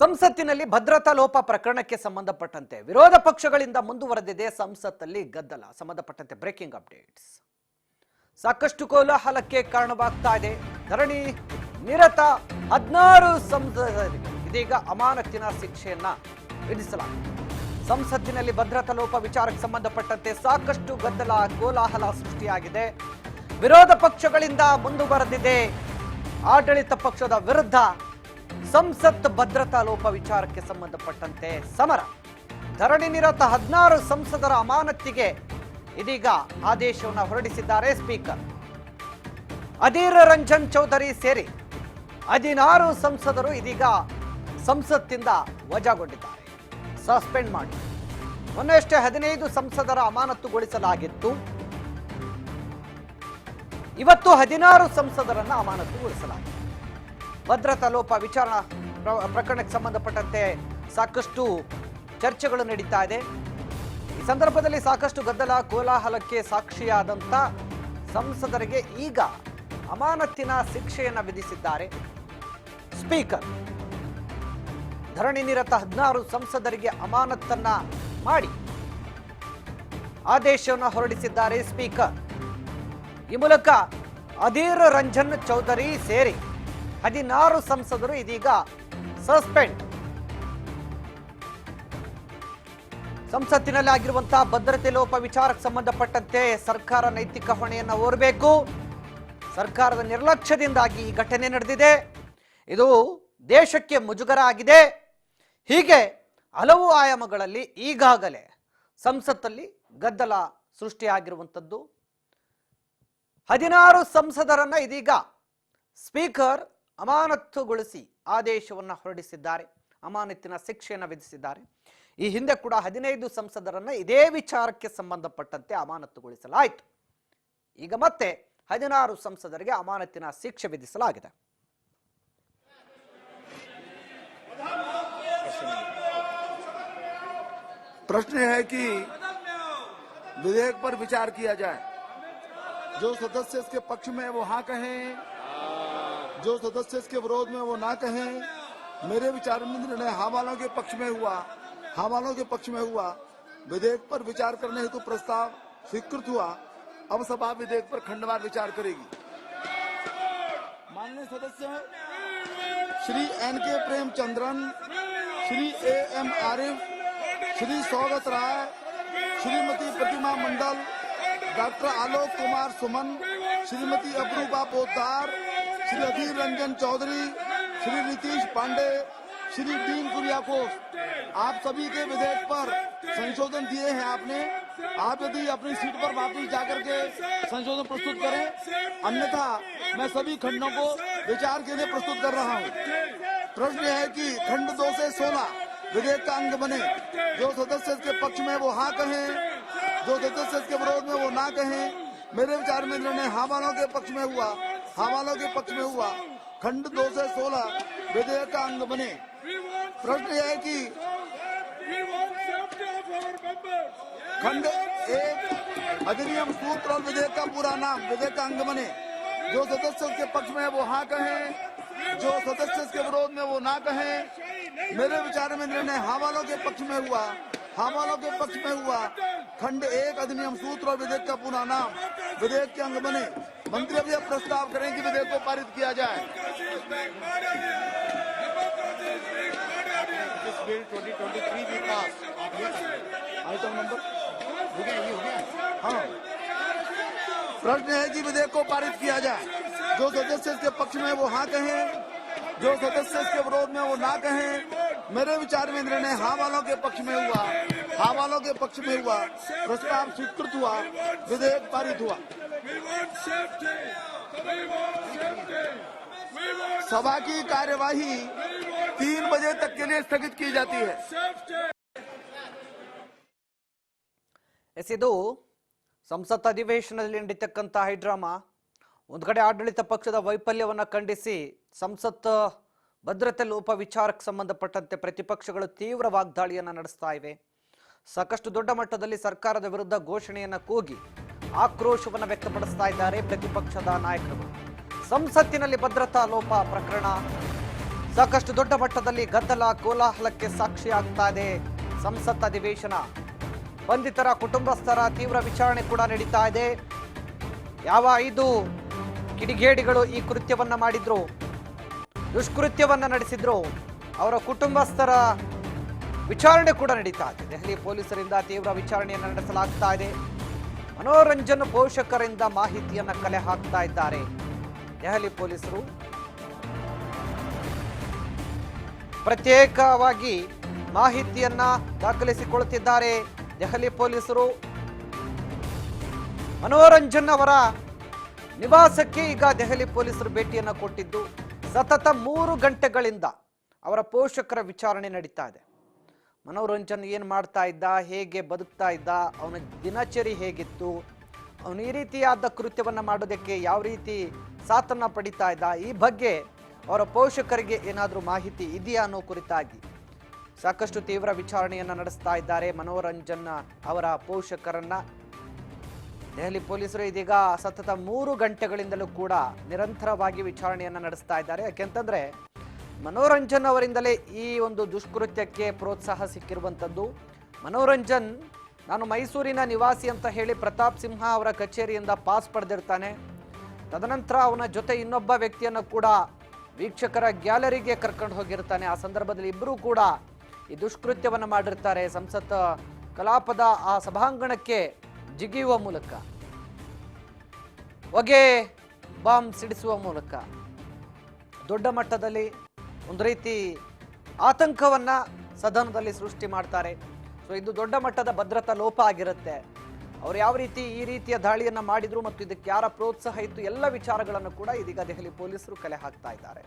ಸಂಸತ್ತಿನಲ್ಲಿ ಭದ್ರತಾ ಲೋಪ ಪ್ರಕರಣಕ್ಕೆ ಸಂಬಂಧಪಟ್ಟಂತೆ ವಿರೋಧ ಪಕ್ಷಗಳಿಂದ ಮುಂದುವರೆದಿದೆ ಸಂಸತ್ತಲ್ಲಿ ಗದ್ದಲ. ಸಂಬಂಧಪಟ್ಟಂತೆ ಬ್ರೇಕಿಂಗ್ ಅಪ್ಡೇಟ್ಸ್ ಸಾಕಷ್ಟು ಕೋಲಾಹಲಕ್ಕೆ ಕಾರಣವಾಗ್ತಾ ಇದೆ. ಧರಣಿ ನಿರತ ಹದಿನಾರು ಸಂಸದರಿಗೆ ಇದೀಗ ಅಮಾನತಿನ ಶಿಕ್ಷೆಯನ್ನ ವಿಧಿಸಲಾಗಿದೆ. ಸಂಸತ್ತಿನಲ್ಲಿ ಭದ್ರತಾ ಲೋಪ ವಿಚಾರಕ್ಕೆ ಸಂಬಂಧಪಟ್ಟಂತೆ ಸಾಕಷ್ಟು ಗದ್ದಲ, ಕೋಲಾಹಲ ಸೃಷ್ಟಿಯಾಗಿದೆ. ವಿರೋಧ ಪಕ್ಷಗಳಿಂದ ಮುಂದುವರೆದಿದೆ. ಆಡಳಿತ ಪಕ್ಷದ ವಿರುದ್ಧ ಸಂಸತ್ ಭದ್ರತಾ ಲೋಪ ವಿಚಾರಕ್ಕೆ ಸಂಬಂಧಪಟ್ಟಂತೆ ಸಮರ. ಧರಣಿ ನಿರತ ಹದಿನಾರು ಸಂಸದರ ಅಮಾನತ್ತಿಗೆ ಇದೀಗ ಆದೇಶವನ್ನು ಹೊರಡಿಸಿದ್ದಾರೆ ಸ್ಪೀಕರ್. ಅಧೀರ ರಂಜನ್ ಚೌಧರಿ ಸೇರಿ ಹದಿನಾರು ಸಂಸದರು ಇದೀಗ ಸಂಸತ್ತಿಂದ ವಜಾಗೊಂಡಿದ್ದಾರೆ. ಸಸ್ಪೆಂಡ್ ಮಾಡಿ. ಮೊನ್ನೆಯಷ್ಟೇ ಹದಿನೈದು ಸಂಸದರ ಅಮಾನತುಗೊಳಿಸಲಾಗಿತ್ತು. ಇವತ್ತು ಹದಿನಾರು ಸಂಸದರನ್ನು ಅಮಾನತುಗೊಳಿಸಲಾಗಿದೆ. ಭದ್ರತಾ ಲೋಪ ವಿಚಾರಣಾ ಪ್ರ- ಪ್ರಕರಣಕ್ಕೆ ಸಂಬಂಧಪಟ್ಟಂತೆ ಸಾಕಷ್ಟು ಚರ್ಚೆಗಳು ನಡೀತಾ ಇದೆ. ಈ ಸಂದರ್ಭದಲ್ಲಿ ಸಾಕಷ್ಟು ಗದ್ದಲ, ಕೋಲಾಹಲಕ್ಕೆ ಸಾಕ್ಷಿಯಾದಂಥ ಸಂಸದರಿಗೆ ಈಗ ಅಮಾನತ್ತಿನ ಶಿಕ್ಷೆಯನ್ನು ವಿಧಿಸಿದ್ದಾರೆ. ಸ್ಪೀಕರ್, ಧರಣಿ ನಿರತ ಹದಿನಾರು ಸಂಸದರಿಗೆ ಅಮಾನತ್ತನ್ನ ಮಾಡಿ ಆದೇಶವನ್ನು ಹೊರಡಿಸಿದ್ದಾರೆ ಸ್ಪೀಕರ್. ಈ ಮೂಲಕ ಅಧೀರ್ ರಂಜನ್ ಚೌಧರಿ ಸೇರಿ ಹದಿನಾರು ಸಂಸದರು ಇದೀಗ ಸಸ್ಪೆಂಡ್. ಸಂಸತ್ತಿನಲ್ಲಿ ಆಗಿರುವಂತಹ ಭದ್ರತೆ ಲೋಪ ವಿಚಾರಕ್ಕೆ ಸಂಬಂಧಪಟ್ಟಂತೆ ಸರ್ಕಾರ ನೈತಿಕ ಹೊಣೆಯನ್ನು ಓರಬೇಕು. ಸರ್ಕಾರದ ನಿರ್ಲಕ್ಷ್ಯದಿಂದಾಗಿ ಈ ಘಟನೆ ನಡೆದಿದೆ. ಇದು ದೇಶಕ್ಕೆ ಮುಜುಗರ ಆಗಿದೆ. ಹೀಗೆ ಹಲವು ಆಯಾಮಗಳಲ್ಲಿ ಈಗಾಗಲೇ ಸಂಸತ್ತಲ್ಲಿ ಗದ್ದಲ ಸೃಷ್ಟಿಯಾಗಿರುವಂಥದ್ದು. ಹದಿನಾರು ಸಂಸದರನ್ನ ಇದೀಗ ಸ್ಪೀಕರ್ ಅಮಾನತುಗೊಳಿಸಿ ಆದೇಶವನ್ನು ಹೊರಡಿಸಿದ್ದಾರೆ ಅಮಾನತಿನ ಶಿಕ್ಷೆಯನ್ನು ವಿಧಿಸಿದ್ದಾರೆ ಈ ಹಿಂದೆ ಕೂಡ ಹದಿನೈದು ಸಂಸದರನ್ನ ಇದೇ ವಿಚಾರಕ್ಕೆ ಸಂಬಂಧಪಟ್ಟಂತೆ ಅಮಾನತುಗೊಳಿಸಲಾಯಿತು ಈಗ ಮತ್ತೆ ಹದಿನಾರು ಸಂಸದರಿಗೆ ಅಮಾನತಿನ ಶಿಕ್ಷೆ ವಿಧಿಸಲಾಗಿದೆ प्रश्न है कि विधेयक पर विचार किया जाए जो सदस्य इसके पक्ष में है वो हाँ कहें जो सदस्य इसके विरोध में वो ना कहें। मेरे विचार में निर्णय हाँ वालों के पक्ष में हुआ। हाँ वालों के पक्ष में हुआ। विधेयक पर विचार करने हेतु प्रस्ताव स्वीकृत हुआ। अब सभा विधेयक पर खंडवार विचार करेगी। माननीय सदस्य, Shri N K Premachandran, Shri A M Arif, Shri Saugata Roy, Shrimati Pratima Mondal, doctor Alok Kumar Suman, Shrimati Aparupa Poddar Shri Adhir Ranjan Chowdhury, Shri Nitish Pandey, Shri Dean Kuriakose आप सभी के विधेयक पर संशोधन दिए हैं आपने। आप यदि अपनी सीट पर वापस जाकर के संशोधन प्रस्तुत करें, अन्यथा मैं सभी खंडों को विचार के लिए प्रस्तुत कर रहा हूँ। प्रश्न है कि खंड दो से सोलह विधेयक का अंग बने। जो सदस्य इसके पक्ष में वो हाँ कहें, जो सदस्य इसके विरोध में वो ना कहें, मेरे विचार में निर्णय हाँ के पक्ष में हुआ। हाँ वालों के पक्ष में हुआ। खंड दो से सोलह, विधेयक का अंग बने। प्रश्न यह है कि खंड एक, अधिनियम सूत्र और विधेयक का पूरा नाम, विधेयक का अंग बने। जो सदस्य उसके पक्ष में है, वो हाँ कहें। जो सदस्य इसके विरोध में वो ना कहें। मेरे विचार में निर्णय हाँ वालों के पक्ष में हुआ। हाँ वालों के पक्ष में हुआ। खंड एक, अधिनियम सूत्र और विधेयक का पूरा नाम, विधेयक के अंग बने। मंत्री अब यह प्रस्ताव करें कि विधेयक को पारित किया जाए। Bill 2023 भी पास आइटम नंबर हाँ प्रश्न है कि विधेयक को पारित किया जाए। जो सदस्य इसके पक्ष में वो हाँ कहें। जो सदस्य इसके विरोध में वो ना कहें। मेरे विचार में निर्णय हाँ वालों के पक्ष में हुआ। हाँ वालों के पक्ष में हुआ। प्रस्ताव स्वीकृत हुआ। विधेयक पारित हुआ। We want safety. We want safety. We want सभा की कार्यवाही तीन बजे तक के लिए स्थगित की जाती है safety. ಎಸ್ ಇದು ಸಂಸತ್ ಅಧಿವೇಶನದಲ್ಲಿ ನಡೀತಕ್ಕಂಥ ಹೈಡ್ರಾಮಾ ಒಂದು ಕಡೆ ಆಡಳಿತ ಪಕ್ಷದ ವೈಫಲ್ಯವನ್ನು ಖಂಡಿಸಿ ಸಂಸತ್ ಭದ್ರತೆ ಲೋಪ ವಿಚಾರಕ್ಕೆ ಸಂಬಂಧಪಟ್ಟಂತೆ ಪ್ರತಿಪಕ್ಷಗಳು ತೀವ್ರ ವಾಗ್ದಾಳಿಯನ್ನು ನಡೆಸ್ತಾ ಇವೆ ಸಾಕಷ್ಟು ದೊಡ್ಡ ಮಟ್ಟದಲ್ಲಿ ಸರ್ಕಾರದ ವಿರುದ್ಧ ಘೋಷಣೆಯನ್ನು ಕೂಗಿ ಆಕ್ರೋಶವನ್ನು ವ್ಯಕ್ತಪಡಿಸ್ತಾ ಇದ್ದಾರೆ ಪ್ರತಿಪಕ್ಷದ ನಾಯಕರು. ಸಂಸತ್ತಿನಲ್ಲಿ ಭದ್ರತಾ ಲೋಪ ಪ್ರಕರಣ. ಸಾಕಷ್ಟು ದೊಡ್ಡ ಮಟ್ಟದಲ್ಲಿ ಗದ್ದಲ ಕೋಲಾಹಲಕ್ಕೆ ಸಾಕ್ಷಿಯಾಗ್ತಾ ಇದೆ ಸಂಸತ್ ಅಧಿವೇಶನ. ಬಂಧಿತರ ಕುಟುಂಬಸ್ಥರ ತೀವ್ರ ವಿಚಾರಣೆ ಕೂಡ ನಡೀತಾ ಇದೆ. ಯಾವ ಐದು ಕಿಡಿಗೇಡಿಗಳು ಈ ಕೃತ್ಯವನ್ನ ಮಾಡಿದ್ರು? ದುಷ್ಕೃತ್ಯವನ್ನ ನಡೆಸಿದ್ರು. ಅವರ ಕುಟುಂಬಸ್ಥರ ವಿಚಾರಣೆ ಕೂಡ ನಡೀತಾ ಇದೆ. ದೆಹಲಿ ಪೊಲೀಸರಿಂದ ತೀವ್ರ ವಿಚಾರಣೆಯನ್ನು ನಡೆಸಲಾಗ್ತಾ ಇದೆ. ಮನೋರಂಜನ್ ಪೋಷಕರಿಂದ ಮಾಹಿತಿಯನ್ನು ಕಲೆ ಹಾಕ್ತಾ ಇದ್ದಾರೆ. ದೆಹಲಿ ಪೊಲೀಸರು. ಪ್ರತ್ಯೇಕವಾಗಿ ಮಾಹಿತಿಯನ್ನ ದಾಖಲಿಸಿಕೊಳ್ಳುತ್ತಿದ್ದಾರೆ ದೆಹಲಿ ಪೊಲೀಸರು. ಮನೋರಂಜನ್ ಅವರ ನಿವಾಸಕ್ಕೆ ಈಗ ದೆಹಲಿ ಪೊಲೀಸರು ಭೇಟಿಯನ್ನು ಕೊಟ್ಟಿದ್ದು ಸತತ ಮೂರು ಗಂಟೆಗಳಿಂದ ಅವರ ಪೋಷಕರ ವಿಚಾರಣೆ ನಡೀತಾ ಇದೆ. ಮನೋರಂಜನ್ ಏನು ಮಾಡ್ತಾ ಇದ್ದ, ಹೇಗೆ ಬದುಕ್ತಾ ಇದ್ದ, ಅವನ ದಿನಚರಿ ಹೇಗಿತ್ತು, ಅವನು ಈ ರೀತಿಯಾದ ಕೃತ್ಯವನ್ನು ಮಾಡೋದಕ್ಕೆ ಯಾವ ರೀತಿ ಸಾಥನ್ನ ಪಡಿತಾ ಇದ್ದ, ಈ ಬಗ್ಗೆ ಅವರ ಪೋಷಕರಿಗೆ ಏನಾದರೂ ಮಾಹಿತಿ ಇದೆಯಾ ಅನ್ನೋ ಕುರಿತಾಗಿ ಸಾಕಷ್ಟು ತೀವ್ರ ವಿಚಾರಣೆಯನ್ನು ನಡೆಸ್ತಾ ಇದ್ದಾರೆ ಮನೋರಂಜನ್ ಅವರ ಪೋಷಕರನ್ನ. ದೆಹಲಿ ಪೊಲೀಸರು ಇದೀಗ ಸತತ ಮೂರು ಗಂಟೆಗಳಿಂದಲೂ ಕೂಡ ನಿರಂತರವಾಗಿ ವಿಚಾರಣೆಯನ್ನು ನಡೆಸ್ತಾ ಇದ್ದಾರೆ. ಯಾಕೆಂತಂದ್ರೆ ಮನೋರಂಜನ್ ಅವರಿಂದಲೇ ಈ ಒಂದು ದುಷ್ಕೃತ್ಯಕ್ಕೆ ಪ್ರೋತ್ಸಾಹ ಸಿಕ್ಕಿರುವಂಥದ್ದು. ಮನೋರಂಜನ್, ನಾನು ಮೈಸೂರಿನ ನಿವಾಸಿ ಅಂತ ಹೇಳಿ ಪ್ರತಾಪ್ ಸಿಂಹ ಅವರ ಕಚೇರಿಯಿಂದ ಪಾಸ್ ಪಡೆದಿರ್ತಾನೆ. ತದನಂತರ ಅವನ ಜೊತೆ ಇನ್ನೊಬ್ಬ ವ್ಯಕ್ತಿಯನ್ನು ಕೂಡ ವೀಕ್ಷಕರ ಗ್ಯಾಲರಿಗೆ ಕರ್ಕೊಂಡು ಹೋಗಿರ್ತಾನೆ. ಆ ಸಂದರ್ಭದಲ್ಲಿ ಇಬ್ಬರೂ ಕೂಡ ಈ ದುಷ್ಕೃತ್ಯವನ್ನು ಮಾಡಿರ್ತಾರೆ. ಸಂಸತ್ ಕಲಾಪದ ಆ ಸಭಾಂಗಣಕ್ಕೆ ಜಿಗಿಯುವ ಮೂಲಕ. ಹೊಗೆ, ಬಾಂಬ್ ಸಿಡಿಸುವ ಮೂಲಕ. ದೊಡ್ಡ ಮಟ್ಟದಲ್ಲಿ ಒಂದು ರೀತಿ ಆತಂಕವನ್ನು ಸದನದಲ್ಲಿ ಸೃಷ್ಟಿ ಮಾಡ್ತಾರೆ. ಸೊ ಇದು ದೊಡ್ಡ ಮಟ್ಟದ ಭದ್ರತಾ ಲೋಪ ಆಗಿರುತ್ತೆ. ಅವ್ರು ಯಾವ ರೀತಿ ಈ ರೀತಿಯ ದಾಳಿಯನ್ನು ಮಾಡಿದ್ರು ಮತ್ತು ಇದಕ್ಕೆ ಯಾರ ಪ್ರೋತ್ಸಾಹ ಇತ್ತು, ಎಲ್ಲ ವಿಚಾರಗಳನ್ನು ಕೂಡ ಇದೀಗ ದೆಹಲಿ ಪೊಲೀಸರು ಕಲೆ ಹಾಕ್ತಾ ಇದ್ದಾರೆ.